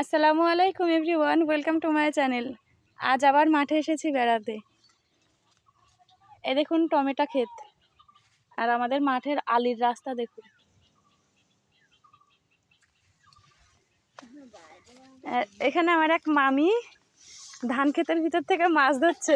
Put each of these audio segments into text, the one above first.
আসসালামু আলাইকুম everyone, welcome to my channel. আজ আবার মাঠে এসেছি বেড়াতে। এ দেখুন টমেটো ক্ষেত। আর আমাদের মাঠের আলির রাস্তা দেখুন। এখানে আমার এক মামি ধান ক্ষেতের ভিতর থেকে মাছ ধরছে।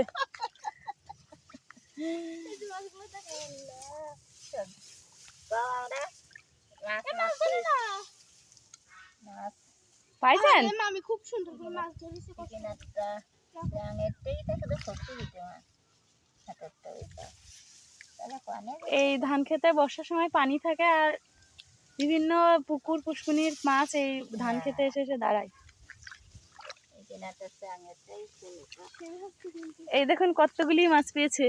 পাইছেন? আমি খুব সুন্দর করে মাছ ধরেছি কত এই ধান খেতে বর্ষার সময় পানি থাকে আর বিভিন্ন পুকুর পুষ্কুনির মাছ এই ধান খেতে এসে এসে দাঁড়ায়। এই দেখুন কতগুলি মাছ পেয়েছে।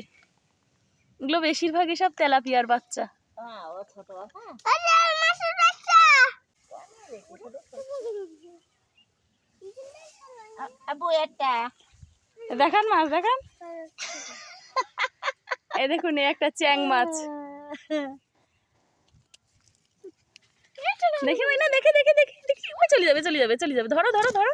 এগুলো বেশিরভাগই সব তেলাপিয়ার বাচ্চা। দেখান মাছ, দেখান। এই দেখুন একটা চ্যাং মাছ। দেখি ওই না, দেখে দেখে দেখে, দেখি। ওই চলে যাবে চলে যাবে চলে যাবে। ধরো ধরো ধরো।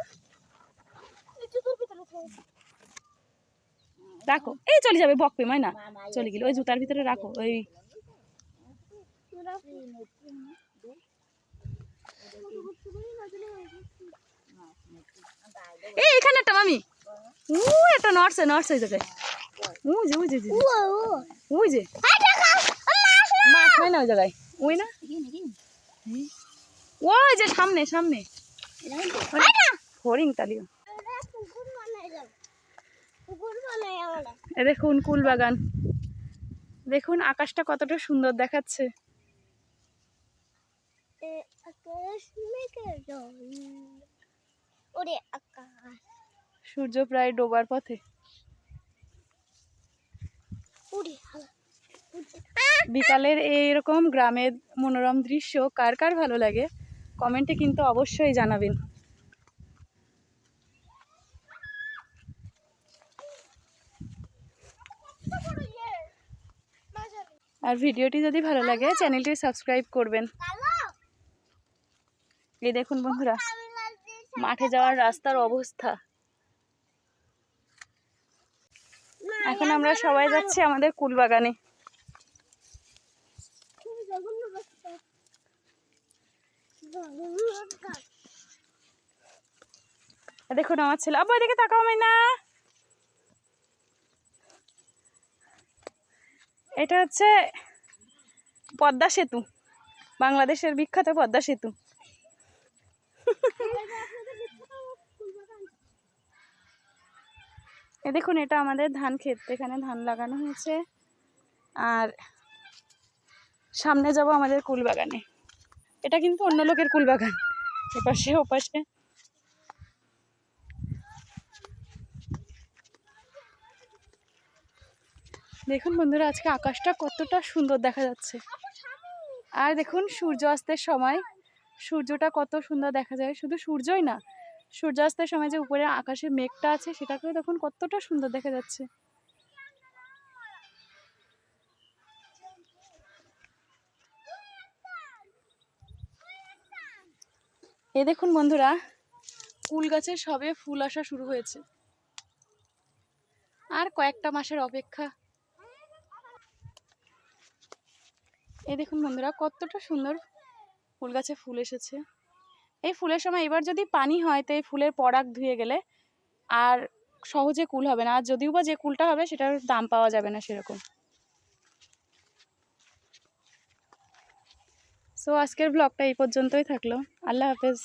রাখো। এই চলে যাবে বকবে ময়না চলে গেল। ওই জুতার ভিতরে রাখো, ওই এই এখানে একটা মামি উ একটা নড়ছে নড়ছে ওই জায়গায়। উ যে উই যে। ওই যে। মাছ হয় না ওই জায়গায়। ওই না? ওই যে সামনে সামনে। হরিং তালিও। দেখুন কুল বাগান। দেখুন আকাশটা কতটা সুন্দর দেখাচ্ছে। সূর্য প্রায় ডোবার পথে। বিকালের এইরকম গ্রামের মনোরম দৃশ্য কার কার ভালো লাগে, কমেন্টে কিন্তু অবশ্যই জানাবেন। আর ভিডিওটি যদি ভালো লাগে, চ্যানেলটি সাবস্ক্রাইব করবেন। এই দেখুন বন্ধুরা, মাঠে যাওয়ার রাস্তার অবস্থা। এখন আমরা সবাই যাচ্ছি আমাদের কুল বাগানে দেখুন আমার ছেলে। আবার এদিকে তাকাও না এটা হচ্ছে পদ্মা সেতু। বাংলাদেশের বিখ্যাত পদ্মা সেতু। এ দেখুন, এটা আমাদের ধান ক্ষেত, এখানে ধান লাগানো হয়েছে। আর সামনে যাব আমাদের কুল বাগানে এটা কিন্তু অন্য লোকের কুল বাগান এপাশে, ওপাশে। দেখুন বন্ধুরা, আজকে আকাশটা কতটা সুন্দর দেখা যাচ্ছে। আর দেখুন, সূর্য অস্তের সময় সূর্যটা কত সুন্দর দেখা যায়। শুধু সূর্যই না সূর্যাস্তের সময় যে উপরে আকাশে মেঘটা আছে, সেটাকেও দেখুন কতটা সুন্দর দেখা যাচ্ছে। এ দেখুন বন্ধুরা, কুল গাছে সবে ফুল আসা শুরু হয়েছে। আর কয়েকটা মাসের অপেক্ষা। এ দেখুন বন্ধুরা, কতটা সুন্দর ফুল গাছে ফুল এসেছে। এই ফুলের সময় এবার যদি পানি হয়, তো এই ফুলের পরাগ ধুয়ে গেলে আর সহজে কুল হবে না। আর যদিও বা যে কুলটা হবে, সেটার দাম পাওয়া যাবে না সেরকম। সো আজকের ব্লগটা এই পর্যন্তই থাকল। আল্লাহ হাফেজ।